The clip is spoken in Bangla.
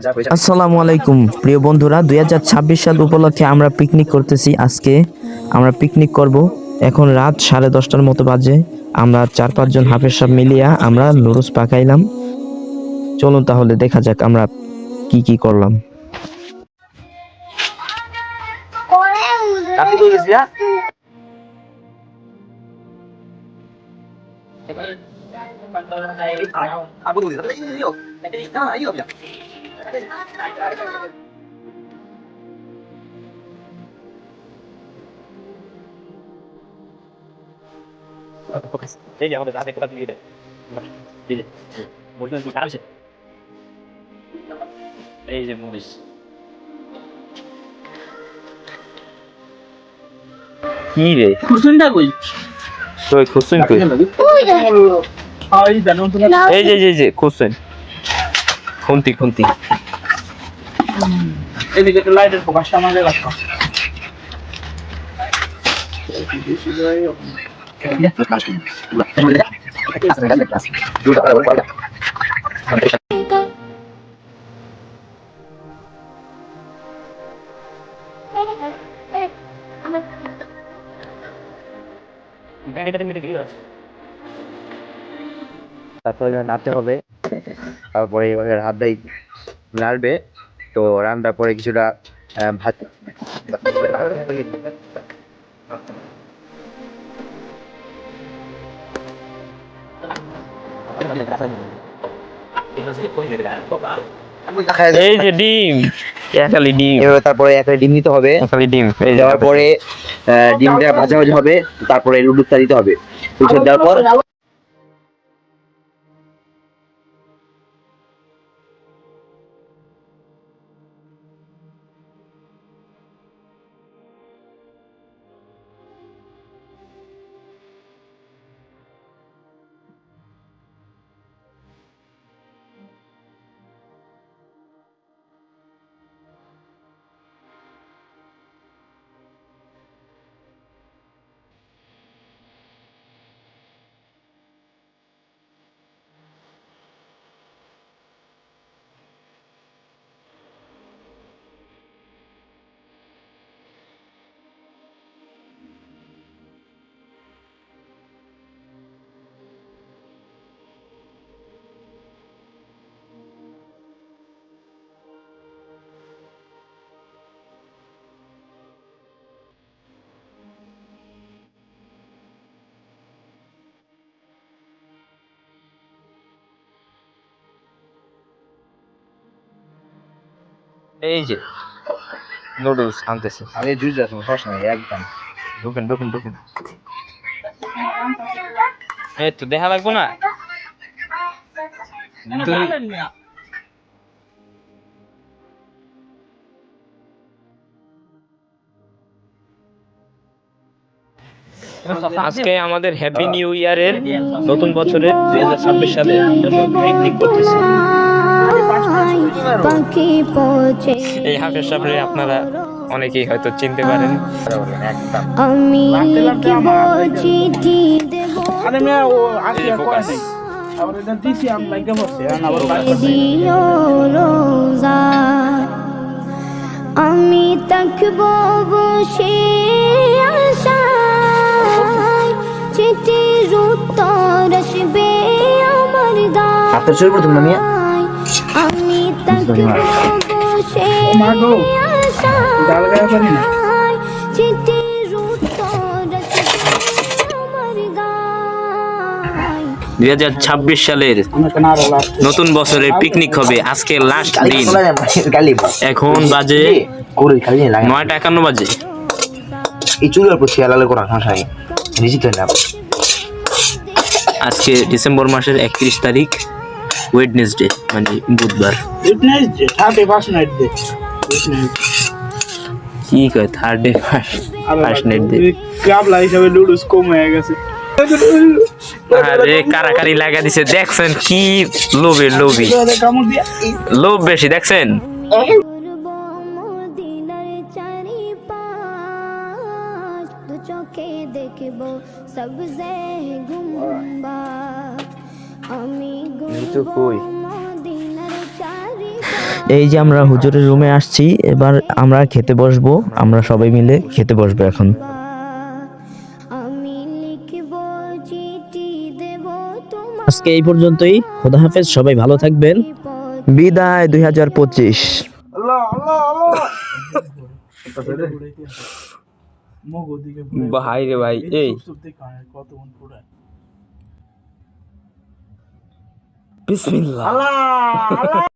আসসালামু আলাইকুম প্রিয় বন্ধুরা দুই হাজার ছাব্বিশ সাল উপলক্ষে আমরা পিকনিক করতেছি আজকে আমরা পিকনিক করব এখন রাত সাড়ে দশটার মতো বাজে আমরা চার পাঁচজন হাফের সাহেব মিলিয়া আমরা নুরুস পাকাইলাম চলুন তাহলে দেখা যাক আমরা কি কি করলাম এই দিয়ে দেয় এই যে মরিচ কি খারাপ এই যে মরিচ কি রে কুসুনটা কই কই খুসুন কই এই এই যে যে যে খুসুন খুন্তি খুন্তি। এদিকে একটু লাইটের ফোকাসটা আমাদের রাখো গাড়িটাতে গিয়ে তারপরে নাড়তে হবে। তারপরে এভাবে হাতটাই নাড়বে তো রান্নার পরে কিছুটা ভাত এই যে ডিম। একালি ডিম। এভাবে তারপরে একটা ডিম দিতে হবে। একালি ডিম। এই যে দেওয়ার পরে আহ, ডিমটা ভাজা ভাজা হবে তারপরে লুডুটা দিতে হবে। দেওয়ার পর এই যে নুডলস আনতেছে। আমি জুস আছে সমস্যা নেই একদম। ঢুকেন ঢুকেন ঢুকেন। এই তো দেখা লাগবো না? আজকে আমাদের হ্যাপি নিউ ইয়ারের নতুন বছরের দুই হাজার ছাব্বিশ সালে পিকনিক করতেছি। পাখি পৌঁছে এই হাফেজ সাহেবরে আপনারা অনেকেই হয়তো চিনতে পারেন। আমি লিখব চিঠি দেব। আমি দিও রোজা। তাকব বসে আশায়। চিঠির উত্তর আসবে আমার আপনার শুরু ডাল গায়ে পারি না। দুই হাজার ছাব্বিশ সালের নতুন বছরের পিকনিক হবে। আজকে লাস্ট দিন। এখন বাজে। নয়টা একান্ন বাজে। এই চুলের উপর শিয়ালালে করা নিশ্চিত না। আজকে ডিসেম্বর মাসের একত্রিশ তারিখ। ওয়েডনেসডে মানে বুধবার। যে থার্টি ফার্স্ট নাইট উইটনেস কি কয় third day first first night day কাবলা হিসাবে লুডুস কম হয়ে গেছে। আরে কারাকারি লাগা দিছে দেখছেন কি লোভে লোভি। লোভ বেশি দেখছেন? চোখে দেখব সবজে গুম্বা। কই? এই যে আমরা হুজুরের রুমে আসছি এবার আমরা খেতে বসবো। আমরা সবাই মিলে খেতে বসবো এখন। আজকে এই পর্যন্তই। খোদা হাফেজ সবাই ভালো থাকবেন। বিদায় দুই হাজার পঁচিশ। ভাই রে ভাই এই। বিসমিল্লাহ। আল্লাহ